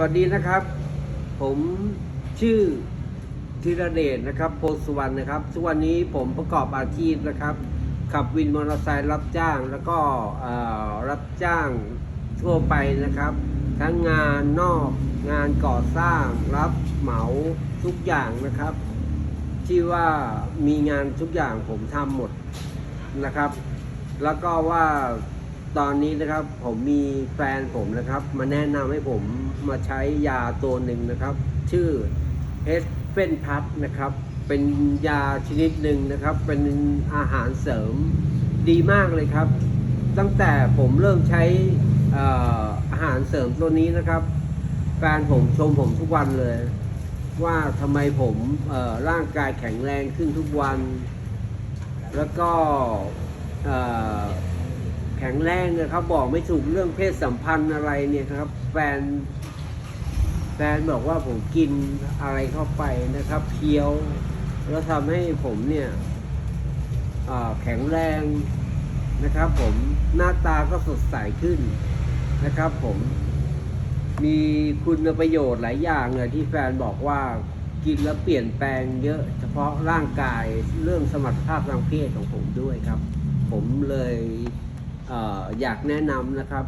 วัสดีนะครับ ผมชื่อธีรเดชนะครับโพสุวรรณนะครับ ทุกวันนี้ผมประกอบอาชีพนะครับ ขับวินมอเตอร์ไซค์รับจ้างแล้วก็รับจ้างทั่วไปนะครับ ทั้งงานนอกงานก่อสร้างรับเหมาทุกอย่างนะครับ ที่ว่ามีงานทุกอย่างผมทำหมดนะครับ แล้วก็ว่า ตอนนี้นะครับผมมีแฟนผมนะครับ มาแนะนำให้ผมมาใช้ยาตัวหนึ่งนะครับ ชื่อเฮสเฟนพัทนะครับ เป็นยาชนิดหนึ่งนะครับ เป็นอาหารเสริมดีมากเลยครับ ตั้งแต่ผมเริ่มใช้อาหารเสริมตัวนี้นะครับ แฟนผมชมผมทุกวันเลย ว่าทำไมผมร่างกายแข็งแรงขึ้นทุกวัน แล้วก็ ข็งแรงนะครับ บอกไม่ถูกเรื่องเพศสัมพันธ์อะไรเนี่ยครับ แฟน แฟนบอกว่าผมกินอะไรเข้าไปนะครับเคี้ยว แล้วทำให้ผมเนี่ยแข็งแรงนะครับ ผมหน้าตาก็สดใสขึ้นนะครับ ผมมีคุณประโยชน์หลายอย่างเลยที่แฟนบอกว่ากินแล้วเปลี่ยนแปลงเยอะ เฉพาะร่างกายเรื่องสมรรถภาพทางเพศของผมด้วยครับ ผมเลย อยากแนะนำนะครับ